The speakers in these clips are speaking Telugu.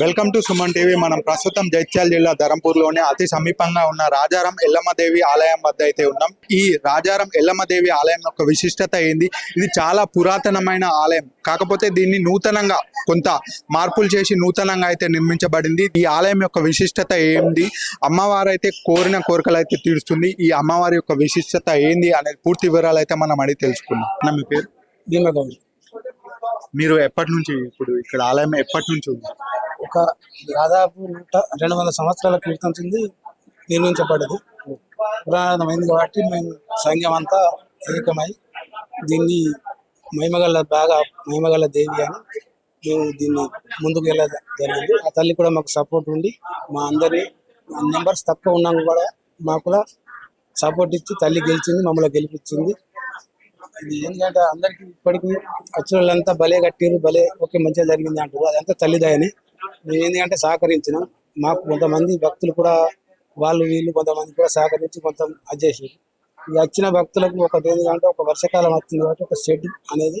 Welcome to Suman TV. మనం ప్రస్తుతం జైత్యాల జిల్లా ధరంపూర్లోనే అతి సమీపంగా ఉన్న రాజారం ఎల్లమ్మదేవి ఆలయం వద్ద అయితే ఉన్నాం. ఈ రాజారం ఎల్లమ్మదేవి ఆలయం యొక్క విశిష్టత ఏంది? ఇది చాలా పురాతనమైన ఆలయం. కాకపోతే దీన్ని నూతనంగా కొంత మార్పులు చేసి నూతనంగా అయితే నిర్మించబడింది. ఈ ఆలయం యొక్క విశిష్టత ఏంది? అమ్మవారు అయితే కోరిన కోరికలు అయితే తీరుస్తుంది. ఈ అమ్మవారి యొక్క విశిష్టత ఏంది? అనేది పూర్తి వివరాలు అయితే మనం అడిగి తెలుసుకుందాం. మీ పేరు? భీమగౌరి మీరు ఎప్పటి నుంచి ఇప్పుడు ఇక్కడ ఆలయం ఎప్పటి నుంచి ఉంది? ఒక దాదాపు నూట రెండు వందల సంవత్సరాల క్రితం చెంది నిర్మించబడ్డది పురాణమైంది కాబట్టి మేము సంఘం అంతా ఏకమై దీన్ని మహిమగల బాగా మహిమగల దేవి అని మేము దీన్ని ముందుకు వెళ్ళ జరిగింది. ఆ తల్లి కూడా మాకు సపోర్ట్ ఉండి మా అందరి నెంబర్స్ తక్కువ ఉన్నాము కూడా మాకు కూడా సపోర్ట్ ఇచ్చి తల్లి గెలిచింది మమ్మల్ని గెలిపించింది. ఇది ఏంటంటే అందరికి ఇప్పటికి వచ్చిన వాళ్ళంతా భలే కట్టిరు భలే ఓకే మంచిగా జరిగింది అంటారు. అదంతా తల్లిదాయని. మేము ఏంటంటే సహకరించిన. మాకు కొంతమంది భక్తులు కూడా వాళ్ళు వీళ్ళు కొంతమంది కూడా సహకరించి కొంత అజేసారు చేసారు ఈ వచ్చిన భక్తులకు ఒకటి ఏంటంటే ఒక వర్షాకాలం వచ్చింది కాబట్టి ఒక షెడ్ అనేది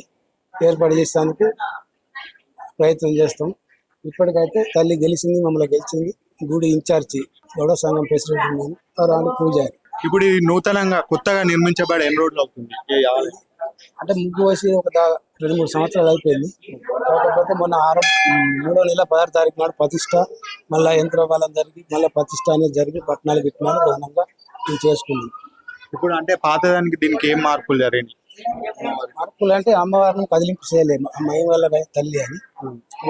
ఏర్పాటు చేసేందుకు ప్రయత్నం చేస్తాం. ఇప్పటికైతే తల్లి గెలిచింది మమ్మల్ని గెలిచింది. గుడి ఇన్ఛార్జి గౌడ సంఘం ప్రెసిడెంట్ ఉన్నాను రాను పూజారి. ఇప్పుడు ఈ నూతనంగా కొత్తగా నిర్మించబడి ఎన్ని రోజులు అవుతుంది. అంటే ముగ్గు వేసి ఒక దా- రెండు మూడు సంవత్సరాలు అయిపోయింది. కాకపోతే మొన్న ఆరు మూడో నెల పదహారు తారీఖు నాడు ప్రతిష్ట మళ్ళా యంత్ర బలం జరిగి మళ్ళీ ప్రతిష్ట అనేది జరిగి పట్టణాలు గిట్టినాలు ఘనంగా మేము చేసుకున్నాం. ఇప్పుడు అంటే పాతదానికి దీనికి ఏం మార్పులు జరిగినాయి? మార్పులు అంటే అమ్మవారిని కదిలింపు చేయలేము. ఆ మయం వల్ల తల్లి అని.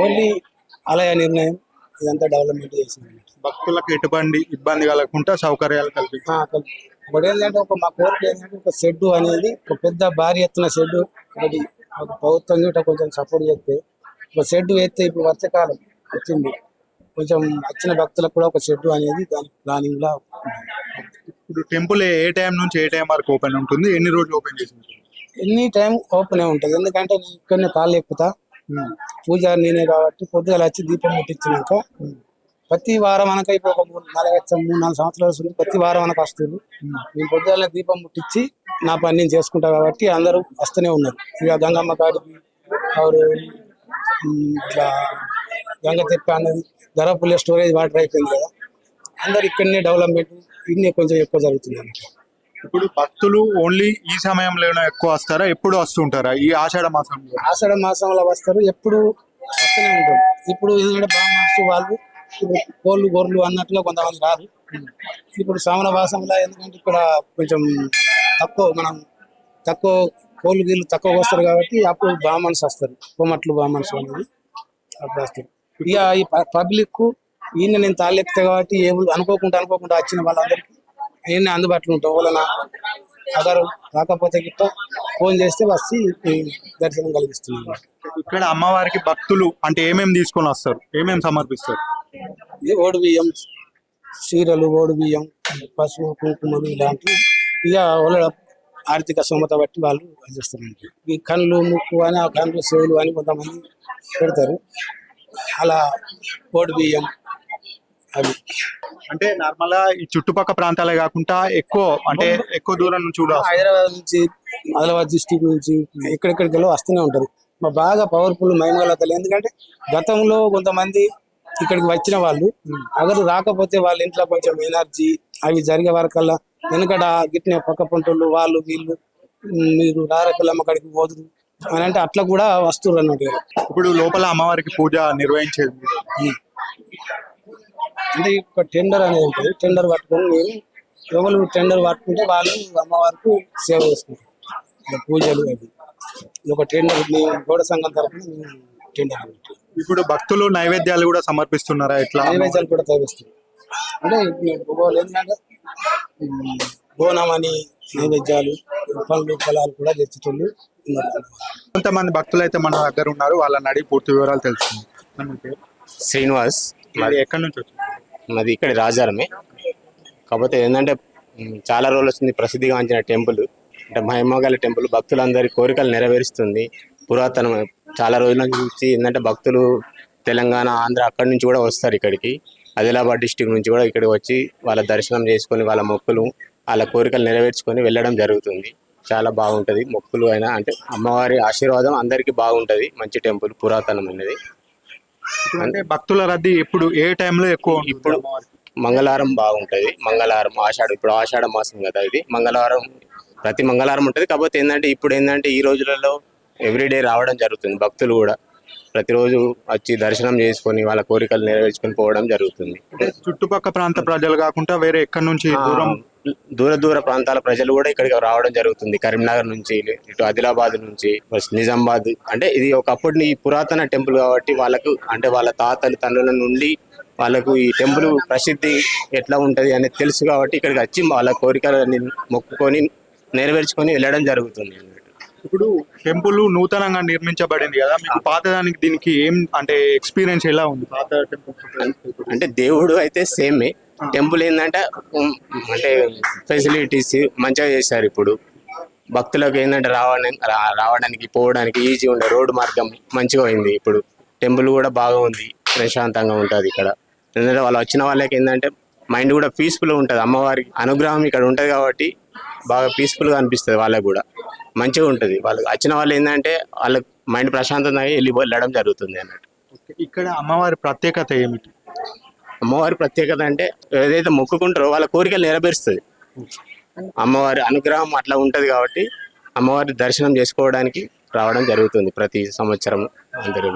ఓన్లీ ఆలయ నిర్ణయం ఇదంతా డెవలప్మెంట్ చేసింది భక్తులకు ఎటువంటి ఇబ్బంది కలగకుండా సౌకర్యాలు కల్పించారు. ఒక- ఒకటి ఏంటంటే ఒక మా కోరిక ఏంటంటే ఒక షెడ్ అనేది ఒక పెద్ద భారీ ఎత్తున షెడ్ ఒకటి ఒక ప్రభుత్వం గిట్ట కొంచెం సపోర్ట్ చేస్తే ఒక షెడ్ వేస్తే ఇప్పుడు వర్షాకాలం వచ్చింది. కొంచెం వచ్చిన భక్తులకు కూడా ఒక షెడ్ అనేది దాని ప్లానింగ్లో. ఇప్పుడు టెంపుల్ ఏ టైం నుంచి ఏ టైం వరకు ఓపెన్ ఉంటుంది? ఎన్ని రోజులు ఓపెన్ చేసి ఉంటుంది? ఎనీ టైం ఓపెన్ ఉంటుంది? ఎందుకంటే నేను ఇక్కడనే కాళ్ళు ఎక్కుతా. పూజారి నేనే కాబట్టి పొద్దుగాల వచ్చి దీపం ముట్టించినాక ప్రతి వారం అనక ఇప్పుడు ఒక మూడు నాలుగు మూడు నాలుగు సంవత్సరాలు వస్తుంది ప్రతి వారం అనక వస్తుంది నేను పొద్దుగాల దీపం ముట్టించి నా పని నేను చేసుకుంటా కాబట్టి అందరూ వస్తూనే ఉన్నారు. ఇక గంగమ్మ కాడికి ఆవిడ ఇట్లా గంగ తెప్ప అన్నది ధరపుల్లే స్టోరేజ్ వాటర్ అయిపోయింది కదా. అందరు ఇక్కడనే డెవలప్మెంట్ ఇన్ని కొంచెం ఎక్కువ జరుగుతుంది అన్నమాట ఇప్పుడు భక్తులు ఓన్లీ ఈ సమయంలోనే ఎక్కువ వస్తారా? ఎప్పుడు వస్తుంటారా? ఈ ఆషాఢ మాసంలో? ఆషాఢ మాసంలో వస్తారు. ఎప్పుడు వస్తూనే ఉంటారు. ఇప్పుడు ఎందుకంటే బ్రాహ్మణ్స్ వాళ్ళు ఇప్పుడు కోళ్ళు గొర్రెలు అన్నట్టుగా కొంతమంది రారు. ఇప్పుడు శ్రావణ మాసంలో ఎందుకంటే ఇక్కడ కొంచెం తక్కువ మనం తక్కువ కోళ్ళు గీళ్ళు తక్కువ వస్తారు కాబట్టి అప్పుడు బ్రాహ్మణ్స్ వస్తారు. కోమట్లు బ్రాహ్మణ్స్ అనేది అప్పుడు వస్తారు. ఇక ఈ పబ్లిక్ ఈయన నేను తాళెత్తా కాబట్టి ఏ అనుకోకుండా అనుకోకుండా వచ్చిన వాళ్ళందరికీ ఈయన అందుబాటులో ఉంటాం. వలన అదరు రాకపోతే గిట్ట ఫోన్ చేస్తే వచ్చి దర్శనం కలిగిస్తున్నాం ఇక్కడ అమ్మవారికి భక్తులు అంటే ఏమేమి తీసుకొని వస్తారు? ఏమేమి సమర్పిస్తారు? ఇది ఓడి బియ్యం చీరలు ఓడి బియ్యం పసుపు కుంకుమలు ఇలాంటివి. ఇక వాళ్ళ ఆర్థిక స్తోమత బట్టి వాళ్ళు చేస్తారు ఈ కళ్ళు ముక్కు అని ఆ కళ్ళు చెవులు అని కొంతమంది పెడతారు. అలా ఓడి బియ్యం అవి అంటే నార్మల్గా ఈ చుట్టుపక్కల ప్రాంతాలే కాకుండా ఎక్కువ అంటే ఎక్కువ దూరం నుంచి కూడా. హైదరాబాద్ నుంచి ఆదిలాబాద్ డిస్టిక్ నుంచి ఎక్కడెక్కడికి వస్తూనే ఉంటారు. మా బాగా పవర్ఫుల్ మహిమగల తల్లి ఎందుకంటే గతంలో కొంతమంది ఇక్కడికి వచ్చిన వాళ్ళు అగరు రాకపోతే వాళ్ళ ఇంట్లో కొంచెం ఎనర్జీ అవి జరిగే వరకల్లా వెనకడ గిట్టిన పక్క పంటలు వాళ్ళు వీళ్ళు మీరు రారపిల్లమ్మ కాడికి పోదురు అని అంటే అట్లా కూడా వస్తున్నారు అన్నట్టు ఇప్పుడు లోపల అమ్మవారికి పూజ నిర్వహించేది. అంటే ఒక టెండర్ అనేది ఉంటుంది. టెండర్ పట్టుకొని నేను ఎవరు టెండర్ పట్టుకుంటే వాళ్ళు అమ్మవారికి సేవ చేసుకుంటారు పూజలు అవి. ఒక టెండర్ మేము గోడ సంఘం తరఫున మేము టెండర్ అన్నట్టు ఇప్పుడు భక్తులు నైవేద్యాలు కూడా సమర్పిస్తున్నారా ఇట్లా? నైవేద్యాలు కూడా తగ్గిస్తాం అంటే భూగోళం ఏంటంటే ఉమ్, బోనం అని నైవేద్యాలు పళ్ళు పొలాలు కూడా తెచ్చేటోళ్ళు ఉన్నారు. కొంతమంది భక్తులు అయితే మన దగ్గర ఉన్నారు. వాళ్ళని అడిగి పూర్తి వివరాలు తెలుస్తుంది శ్రీనివాస్. ఎక్కడి నుంచి మాది ఇక్కడ రాజారమే. కాకపోతే ఏంటంటే చాలా రోజులు వచ్చింది ప్రసిద్ధిగాంచిన టెంపుల్. అంటే మహిమగల టెంపుల్. భక్తులందరి కోరికలు నెరవేరుస్తుంది. పురాతనం చాలా రోజుల నుంచి ఏంటంటే భక్తులు తెలంగాణ ఆంధ్ర అక్కడి నుంచి కూడా వస్తారు ఇక్కడికి. ఆదిలాబాద్ డిస్టిక్ నుంచి కూడా ఇక్కడికి వచ్చి వాళ్ళ దర్శనం చేసుకొని వాళ్ళ మొక్కులు వాళ్ళ కోరికలు నెరవేర్చుకొని వెళ్ళడం జరుగుతుంది. చాలా బాగుంటది. మొక్కులు అయినా అంటే అమ్మవారి ఆశీర్వాదం అందరికీ బాగుంటది. మంచి టెంపుల్ పురాతనం అనేది అంటే భక్తుల రద్దీ ఎప్పుడు ఏ టైంలో ఎక్కువ ఇప్పుడు? మంగళవారం బాగుంటది. మంగళవారం ఆషాఢ ఇప్పుడు ఆషాఢ మాసం కదా ఇది. మంగళవారం ప్రతి మంగళవారం ఉంటది. కాకపోతే ఏంటంటే ఇప్పుడు ఏంటంటే ఈ రోజులలో ఎవ్రీడే రావడం జరుగుతుంది. భక్తులు కూడా ప్రతిరోజు వచ్చి దర్శనం చేసుకొని వాళ్ళ కోరికలు నెరవేర్చుకొని పోవడం జరుగుతుంది. చుట్టుపక్కల ప్రాంత ప్రజలు కాకుండా వేరే ఎక్కడి నుంచి దూరం దూర దూర ప్రాంతాల ప్రజలు కూడా ఇక్కడికి రావడం జరుగుతుంది. కరీంనగర్ నుంచి ఇటు ఆదిలాబాద్ నుంచి నిజామాబాద్. అంటే ఇది ఒకప్పుడు ఈ పురాతన టెంపుల్ కాబట్టి వాళ్ళకు అంటే వాళ్ళ తాతలు తండ్రుల నుండి వాళ్ళకు ఈ టెంపుల్ ప్రసిద్ధి ఎట్లా ఉంటది అనేది తెలుసు కాబట్టి ఇక్కడికి వచ్చి వాళ్ళ కోరికలని మొక్కుకొని నెరవేర్చుకొని వెళ్ళడం జరుగుతుంది అన్నమాట. ఇప్పుడు టెంపుల్ నూతనంగా నిర్మించబడింది కదా మీకు పాతదానికి దీనికి ఏం అంటే ఎక్స్పీరియన్స్ ఎలా ఉంది? పాత టెంపుల్ అంటే దేవుడు అయితే సేమే టెంపుల్ ఏంటంటే అంటే ఫెసిలిటీస్ మంచిగా చేశారు ఇప్పుడు. భక్తులకు ఏంటంటే రావడానికి రావడానికి పోవడానికి ఈజీ ఉండే రోడ్డు మార్గం మంచిగా అయింది ఇప్పుడు. టెంపుల్ కూడా బాగా ఉంది ప్రశాంతంగా ఉంటుంది ఇక్కడ. ఎందుకంటే వాళ్ళు వచ్చిన వాళ్ళకి ఏంటంటే మైండ్ కూడా పీస్ఫుల్ ఉంటుంది. అమ్మవారి అనుగ్రహం ఇక్కడ ఉంటుంది కాబట్టి బాగా పీస్ఫుల్గా అనిపిస్తుంది వాళ్ళకి కూడా. మంచిగా ఉంటుంది. వాళ్ళకి వచ్చిన వాళ్ళు ఏంటంటే వాళ్ళకి మైండ్ ప్రశాంతంగా వెళ్ళి వెళ్ళడం జరుగుతుంది అన్నట్టు. ఇక్కడ అమ్మవారి ప్రత్యేకత ఏమిటి? అమ్మవారి ప్రత్యేకత అంటే ఏదైతే మొక్కుకుంటారో వాళ్ళ కోరికలు నెరవేరుస్తుంది. అమ్మవారి అనుగ్రహం అట్లా ఉంటది కాబట్టి అమ్మవారి దర్శనం చేసుకోవడానికి రావడం జరుగుతుంది ప్రతి సంవత్సరం అందరూ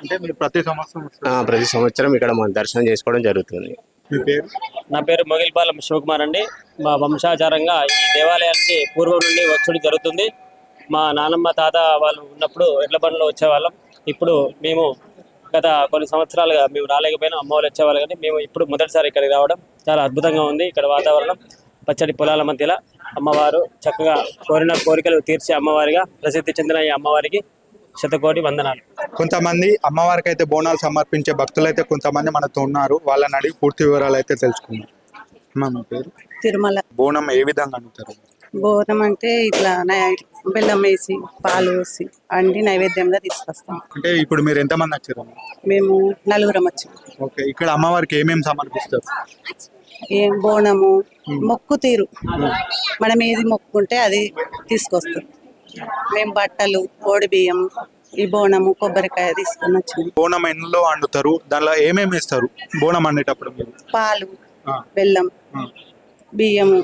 అంటే మీరు ప్రతి సంవత్సరం. ప్రతి సంవత్సరం ఇక్కడ మనం దర్శనం చేసుకోవడం జరుగుతుంది. మీ పేరు? నా పేరు మొగిల్పాలెం శివకుమార్ అండి. మా వంశాచారంగా ఈ దేవాలయానికి పూర్వం నుండి వచ్చుడు జరుగుతుంది. మా నానమ్మ తాత వాళ్ళు ఉన్నప్పుడు ఎడ్ల బండ్లో వచ్చేవాళ్ళం. ఇప్పుడు మేము గత కొన్ని సంవత్సరాలుగా మేము రాలేకపోయినా అమ్మ వాళ్ళు వచ్చేవాళ్ళు కానీ మేము ఇప్పుడు మొదటిసారి ఇక్కడికి రావడం చాలా అద్భుతంగా ఉంది. ఇక్కడ వాతావరణం పచ్చడి పొలాల మధ్యలో అమ్మవారు చక్కగా కోరిన కోరికలు తీర్చే అమ్మవారిగా ప్రసిద్ధి చెందిన ఈ అమ్మవారికి శతకోటి వందనాలు. కొంతమంది అమ్మవారికి అయితే బోనాలు సమర్పించే భక్తులు అయితే కొంతమంది మనతో ఉన్నారు. వాళ్ళని అడిగి పూర్తి వివరాలు అయితే తెలుసుకుందాం. అమ్మా, మీ పేరు? తిరుమల. బోనం ఏ విధంగా అందుతారు బోనం అంటే ఇట్లా బెల్లం వేసి పాలు వేసి అండి నైవేద్యంగా తీసుకొస్తాం. అంటే ఇప్పుడు మీరు ఎంతమంది వచ్చారు? మేము నలుగురం వచ్చి. ఓకే ఇక్కడ అమ్మవారికి ఏమేమి సమర్పిస్తారు ఏం బోనము మొక్కు తీరు. మనం ఏది మొక్కుకుంటే అది తీసుకొస్తాం. మేము బట్టలు ఓడి బియ్యం ఈ బోనము కొబ్బరికాయ తీసుకొని వచ్చినాం. బోనం ఎన్నో వండుతారు? దానిలో ఏమేమి వేస్తారు? బోనం వండేటప్పుడు పాలు బెల్లం. బియ్యము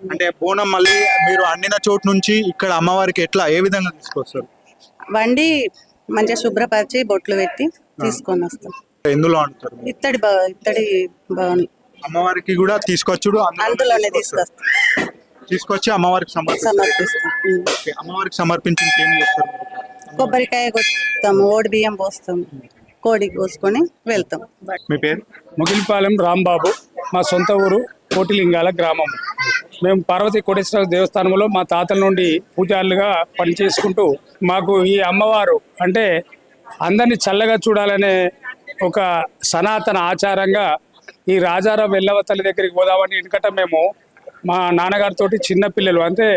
అంటే బోనం మళ్ళీ మీరు అండిన చోటు నుంచి ఇక్కడ అమ్మవారికి ఎట్లా ఏ విధంగా తీసుకొస్తారు? వండి మంచిగా శుభ్రపరిచి బొట్లు పెట్టి తీసుకొని వస్తాం. ఎందులో వండుతారు ఇత్తడి బా ఇత్తడి భవన్ అమ్మవారికి కూడా తీసుకొచ్చుడు అందులోనే. తీసుకొస్తాం. తీసుకొచ్చి అమ్మవారికి సమర్పిస్తారు. సమర్పిస్తాం. ఉం. ఓకే, అమ్మవారికి సమర్పించి ఇంకేం చేస్తారు? కొబ్బరికాయ కొడతాము ఓడి బియ్యం పోస్తాం కోడి కోసుకొని వెళ్తాం. మీ పేరు? ముగిలిపాలెం రాంబాబు మా సొంత ఊరు కోటిలింగాల గ్రామం. మేము పార్వతీ కోటేశ్వర దేవస్థానంలో మా తాతల నుండి పూజారులుగా పనిచేసుకుంటూ మాకు ఈ అమ్మవారు అంటే అందరినీ చల్లగా చూడాలనే ఒక సనాతన ఆచారంగా ఈ రాజారావు వెల్లవ తల్లి దగ్గరికి పోదామని వెనుకట మేము మా నాన్నగారితోటి చిన్న పిల్లలు అంటే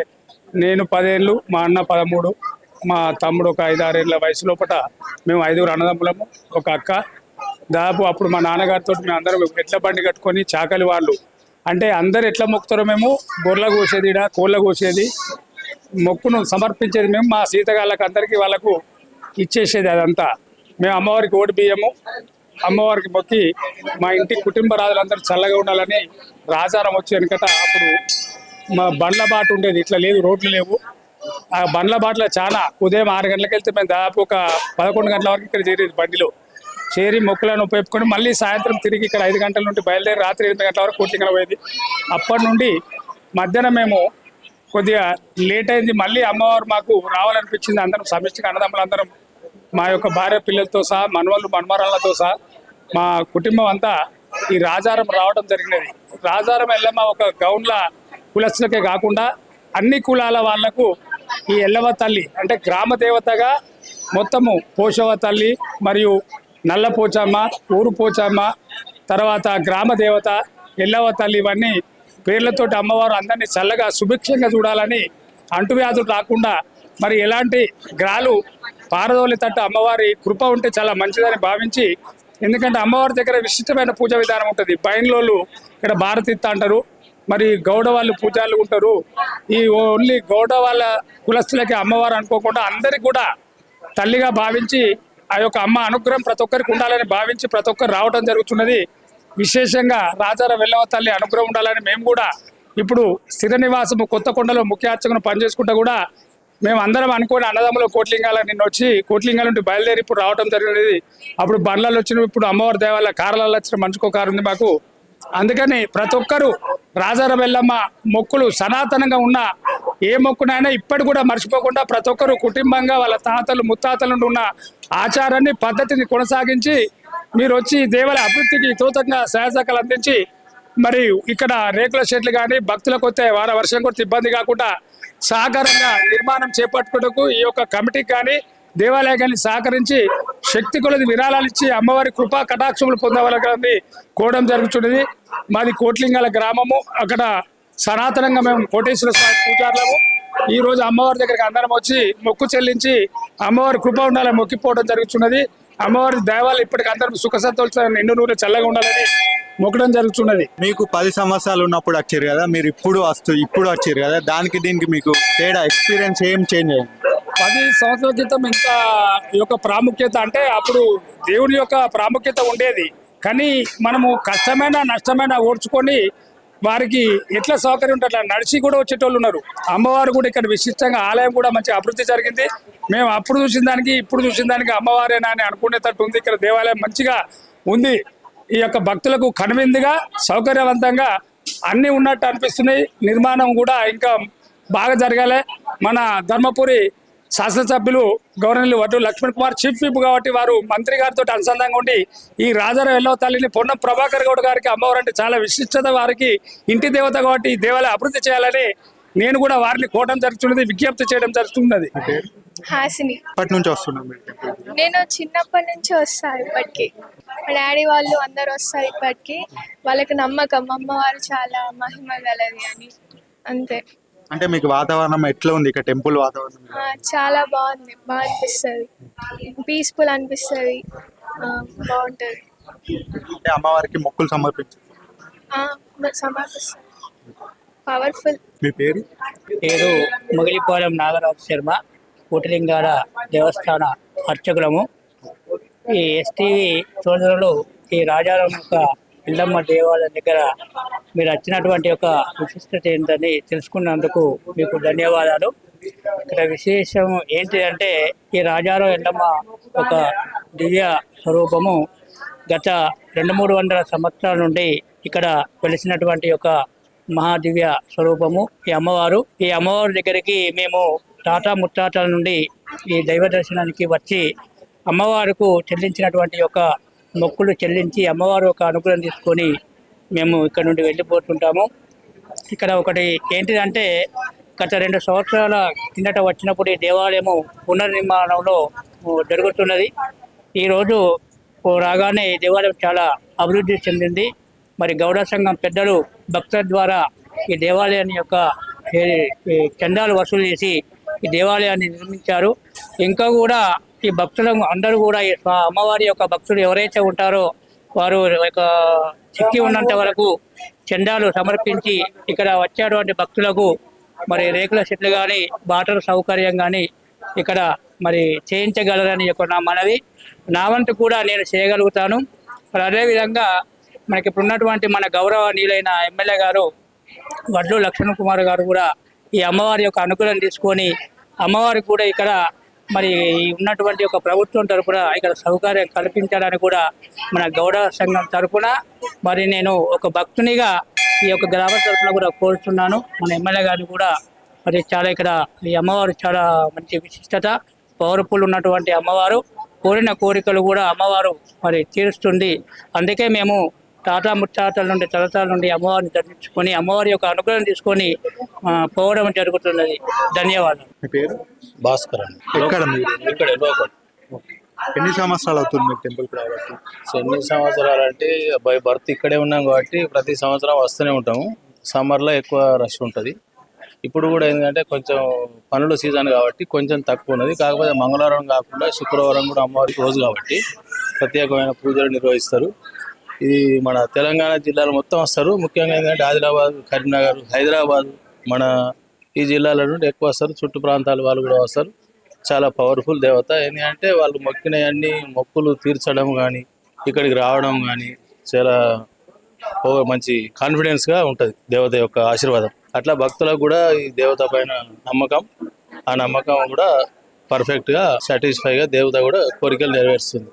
నేను పదేళ్ళు మా అన్న పదమూడు మా తమ్ముడు ఒక ఐదారేళ్ళ వయసు లోపల మేము ఐదుగురు అన్నదమ్ములము ఒక అక్క. దాదాపు అప్పుడు మా నాన్నగారితో మేము అందరం ఎడ్ల బండి కట్టుకొని చాకలి వాళ్ళు అంటే అందరు ఎట్లా మొక్కుతారో మేము గొర్రెల కోసేది ఇడ కోళ్ళ కోసేది. మొక్కును సమర్పించేది మేము మా సీతగాళ్ళకి అందరికీ వాళ్ళకు ఇచ్చేసేది అదంతా. మేము అమ్మవారికి ఓటు బియ్యము అమ్మవారికి మొక్కి మా ఇంటి కుటుంబ రాజులందరూ చల్లగా ఉండాలని రాజారం వచ్చి వెనకట అప్పుడు మా బండ్ల బాట ఉండేది ఇట్లా లేదు రోడ్లు లేవు. ఆ బండ్ల బాటలో చాలా ఉదయం ఆరు గంటలకు వెళ్తే మేము దాదాపు ఒక పదకొండు గంటల వరకు ఇక్కడ చేరేది బండిలో. చేరి మొక్కులను ఉపయోగించుకొని మళ్ళీ సాయంత్రం తిరిగి ఇక్కడ ఐదు గంటల నుండి బయలుదేరి రాత్రి ఎనిమిది గంటల వరకు కోటింగల పోయేది. అప్పటి నుండి మధ్యాహ్నం మేము కొద్దిగా లేట్ అయింది. మళ్ళీ అమ్మవారు మాకు రావాలనిపించింది. అందరం సమిష్టిగా అన్నదమ్ములందరం మా యొక్క భార్య పిల్లలతో సహా మనవాళ్ళు మనమరాళ్ళతో సహా మా కుటుంబం అంతా ఈ రాజారం రావడం జరిగినది. రాజారం ఎల్లమ్మ ఒక గౌన్ల కులస్తులకే కాకుండా అన్ని కులాల వాళ్ళకు ఈ ఎల్లవ తల్లి అంటే గ్రామ దేవతగా మొత్తము పోషవ తల్లి మరియు నల్ల పోచమ్మ ఊరు పోచమ్మ తర్వాత గ్రామ దేవత ఎల్లవ తల్లి ఇవన్నీ పేర్లతోటి అమ్మవారు అందరినీ చల్లగా సుభిక్షంగా చూడాలని అంటువ్యాధులు రాకుండా మరి ఎలాంటి గ్రాలు పారదోలి తట్టు అమ్మవారి కృప ఉంటే చాలా మంచిదని భావించి ఎందుకంటే అమ్మవారి దగ్గర విశిష్టమైన పూజ విధానం ఉంటుంది. బయన్లోళ్ళు ఇక్కడ భారతిత్త అంటారు మరి గౌడ వాళ్ళు పూజాలు ఉంటారు. ఈ ఓన్లీ గౌడ వాళ్ళ కులస్తులకి అమ్మవారు అనుకోకుండా అందరికి కూడా తల్లిగా భావించి ఆ యొక్క అమ్మ అనుగ్రహం ప్రతి ఒక్కరికి ఉండాలని భావించి ప్రతి ఒక్కరు రావడం జరుగుతున్నది. విశేషంగా రాజార వెళ్ళవ తల్లి అనుగ్రహం ఉండాలని మేము కూడా ఇప్పుడు స్థిర నివాసము కొత్తకొండలో ముఖ్య అర్చకును పనిచేసుకుంటూ కూడా మేము అందరం అనుకోని అన్నదమ్ముల కోట్లింగాల నిన్న వచ్చి కోట్లింగాల నుండి బయలుదేరి ఇప్పుడు రావడం జరిగినది. అప్పుడు బండ్లలో వచ్చిన ఇప్పుడు అమ్మవారి దేవాలయ కార్లలో వచ్చిన మంచుకో కారు ఉంది మాకు. అందుకని ప్రతి ఒక్కరూ రాజార బెల్లమ్మ మొక్కులు సనాతనంగా ఉన్న ఏ మొక్కునైనా ఇప్పటి కూడా మర్చిపోకుండా ప్రతి ఒక్కరు కుటుంబంగా వాళ్ళ తాతలు ముత్తాతల నుండి ఉన్న ఆచారాన్ని పద్ధతిని కొనసాగించి మీరు వచ్చి ఈ దేవాలయ అభివృద్ధికి తూతంగా సహాయసహకాలు అందించి మరి ఇక్కడ రేకుల షెడ్లు కానీ భక్తులకు వస్తే వార వర్షం కొడితే ఇబ్బంది కాకుండా సహకారంగా నిర్మాణం చేపట్టుటకు ఈ యొక్క కమిటీకి కానీ దేవాలయాన్ని సహకరించి శక్తి కొలది విరాళాలు ఇచ్చి అమ్మవారి కృపా కటాక్షములు పొందవలకని కోవడం జరుగుతున్నది. మాది కోట్లింగాల గ్రామము. అక్కడ సనాతనంగా మేము కోటేశ్వర స్వామి పూజార్లము. ఈ రోజు అమ్మవారి దగ్గరికి అందరం వచ్చి మొక్కు చెల్లించి అమ్మవారి కృప ఉండాలని మొక్కిపోవడం జరుగుతున్నది. అమ్మవారి దైవాలు ఇప్పటికి అందరం సుఖ నిండు నూనె చల్లగా ఉండాలని మొక్కడం జరుగుతున్నది. మీకు పది సంవత్సరాలు ఉన్నప్పుడు వచ్చారు కదా మీరు ఇప్పుడు వస్తూ ఇప్పుడు వచ్చారు కదా దానికి దీనికి మీకు తేడా ఎక్స్పీరియన్స్ ఏం చేంజ్ అయింది? పది సంవత్సరాల క్రితం ఇంత ఈ యొక్క ప్రాముఖ్యత అంటే అప్పుడు దేవుని యొక్క ప్రాముఖ్యత ఉండేది. కానీ మనము కష్టమైన నష్టమైన ఓడ్చుకొని వారికి ఎట్లా సౌకర్యం ఉంటే అట్లా నడిచి కూడా వచ్చేటోళ్ళు ఉన్నారు. అమ్మవారు కూడా ఇక్కడ విశిష్టంగా ఆలయం కూడా మంచి అభివృద్ధి జరిగింది. మేము అప్పుడు చూసిన దానికి ఇప్పుడు చూసిన దానికి అమ్మవారేనా అని అనుకునేటట్టు ఉంది. ఇక్కడ దేవాలయం మంచిగా ఉంది. ఈ యొక్క భక్తులకు కనువిందుగా సౌకర్యవంతంగా అన్నీ ఉన్నట్టు అనిపిస్తున్నాయి. నిర్మాణం కూడా ఇంకా బాగా జరగాలి. మన ధర్మపురి శాసనసభ్యులు గవర్నర్లు వడ్డు లక్ష్మణ్ కుమార్ చీఫ్ విప్ కాబట్టి వారు మంత్రి గారితో అనుసంధానంగా ఉండి ఈ రాజార ఎల్లవ తల్లిని పొన్నం ప్రభాకర్ గౌడ్ గారికి అమ్మవారు అంటే చాలా విశిష్టత వారికి ఇంటి దేవత కాబట్టి ఈ దేవాలయం అభివృద్ధి చేయాలని నేను కూడా వారిని కోవడం జరుగుతున్నది విజ్ఞప్తి చేయడం జరుగుతున్నది. హాసిని నుంచి వస్తున్నాం. నేను చిన్నప్పటి నుంచి వస్తాను ఇప్పటికి. మా డాడీ వాళ్ళు అందరు వస్తారు ఇప్పటికి. వాళ్ళకి నమ్మకం అమ్మవారు చాలా మహిమ గలది అని. అంతే. అంటే మీకు వాతావరణం ఎట్లా ఉంది? ఇక్కడ టెంపుల్ వాతావరణం ఆ, చాలా బాగుంది. బాగా అనిపిస్తుంది. పీస్ఫుల్ అనిపిస్తుంది. బాగుంటుంది. అంటే అమ్మవారికి మొక్కులు సమర్పించారు. సమర్పిస్తుంది పవర్ఫుల్. మీ పేరు? పేరు మొగిలిపాలెం నాగరాజు శర్మ కోటిలింగాల దేవస్థాన అర్చకులము. ఈ ఎస్టీవీ సోదరులు ఈ రాజారాం యొక్క ఇల్లమ్మ దేవాలయం దగ్గర మీరు వచ్చినటువంటి ఒక విశిష్టత ఏంటని తెలుసుకున్నందుకు మీకు ధన్యవాదాలు. ఇక్కడ విశేషం ఏంటి అంటే ఈ రాజారావు ఎల్లమ్మ ఒక దివ్య స్వరూపము. గత రెండు మూడు వందల సంవత్సరాల నుండి ఇక్కడ వెలిసినటువంటి ఒక మహాదివ్య స్వరూపము. ఈ అమ్మవారు ఈ అమ్మవారి దగ్గరికి మేము తాత ముత్తాతల నుండి ఈ దైవ దర్శనానికి వచ్చి అమ్మవారుకు చెల్లించినటువంటి యొక్క మొక్కులు చెల్లించి అమ్మవారు ఒక అనుగ్రహం తీసుకొని మేము ఇక్కడ నుండి వెళ్ళిపోతుంటాము. ఇక్కడ ఒకటి ఏంటిదంటే గత రెండు సంవత్సరాల కిందట వచ్చినప్పుడు ఈ దేవాలయము పునర్నిర్మాణంలో జరుగుతున్నది. ఈరోజు ఓ రాగానే ఈ దేవాలయం చాలా అభివృద్ధి చెందింది. మరి గౌడ సంఘం పెద్దలు భక్తుల ద్వారా ఈ దేవాలయాన్ని యొక్క చందాలు వసూలు చేసి ఈ దేవాలయాన్ని నిర్మించారు. ఇంకా కూడా ఈ భక్తులు అందరూ కూడా అమ్మవారి యొక్క భక్తులు ఎవరైతే ఉంటారో వారు యొక్క శక్తి ఉన్నంత వరకు చందాలు సమర్పించి ఇక్కడ వచ్చేటువంటి భక్తులకు మరి రేకుల షెడ్లు కానీ వాటర్ సౌకర్యం కానీ ఇక్కడ మరి చేయించగలరని యొక్క నా మనవి. నా వంతు కూడా నేను చేయగలుగుతాను. మరి అదేవిధంగా మనకి ఇప్పుడు ఉన్నటువంటి మన గౌరవనీయులైన ఎమ్మెల్యే గారు వడ్లు లక్ష్మణ్ కుమార్ గారు కూడా ఈ అమ్మవారి యొక్క అనుకూలం తీసుకొని అమ్మవారికి కూడా ఇక్కడ మరి ఉన్నటువంటి ఒక ప్రభుత్వం తరపున ఇక్కడ సౌకర్యం కల్పించాలని కూడా మన గౌడ సంఘం తరపున మరి నేను ఒక భక్తునిగా ఈ యొక్క గ్రామ తరపున కూడా కోరుతున్నాను మన ఎమ్మెల్యే గారిని కూడా మరి చాలా ఇక్కడ ఈ అమ్మవారు చాలా మంచి విశిష్టత పవర్ఫుల్ ఉన్నటువంటి అమ్మవారు. కోరిన కోరికలు కూడా అమ్మవారు మరి తీరుస్తుంది. అందుకే మేము తాత ముత్తాతల నుండి తరతరాల నుండి అమ్మవారిని దర్శించుకొని అమ్మవారి యొక్క అనుగ్రహం తీసుకొని పోవడం జరుగుతున్నది. ధన్యవాదాలు. మీ పేరు? భాస్కర్ ఎక్కడ ఇక్కడ ఎన్ని సంవత్సరాలు అవుతుంది మీరు టెంపుల్కి రావడానికి? సో ఎన్ని సంవత్సరాలు అంటే బై బర్త్ ఇక్కడే ఉన్నాం కాబట్టి ప్రతి సంవత్సరం వస్తూనే ఉంటాము. సమ్మర్లో ఎక్కువ రష్ ఉంటుంది. ఇప్పుడు కూడా ఏంటంటే కొంచెం పనుల సీజన్ కాబట్టి కొంచెం తక్కువ ఉన్నది. కాకపోతే మంగళవారం కాకుండా శుక్రవారం కూడా అమ్మవారికి రోజు కాబట్టి ప్రత్యేకమైన పూజలు నిర్వహిస్తారు. ఇది మన తెలంగాణ జిల్లాలో మొత్తం వస్తారు. ముఖ్యంగా ఏంటంటే ఆదిలాబాద్ కరీంనగర్ హైదరాబాద్ మన ఈ జిల్లాల నుండి ఎక్కువ వస్తారు. చుట్టు ప్రాంతాల వాళ్ళు కూడా వస్తారు. చాలా పవర్ఫుల్ దేవత. ఏంటంటే వాళ్ళు మొక్కినవన్నీ మొక్కులు తీర్చడం కానీ ఇక్కడికి రావడం కానీ చాలా మంచి కాన్ఫిడెన్స్గా ఉంటుంది దేవత యొక్క ఆశీర్వాదం. అట్లా భక్తులకు కూడా ఈ దేవత పైన నమ్మకం. ఆ నమ్మకం కూడా పర్ఫెక్ట్గా దేవత కూడా కోరికలు నెరవేరుస్తుంది.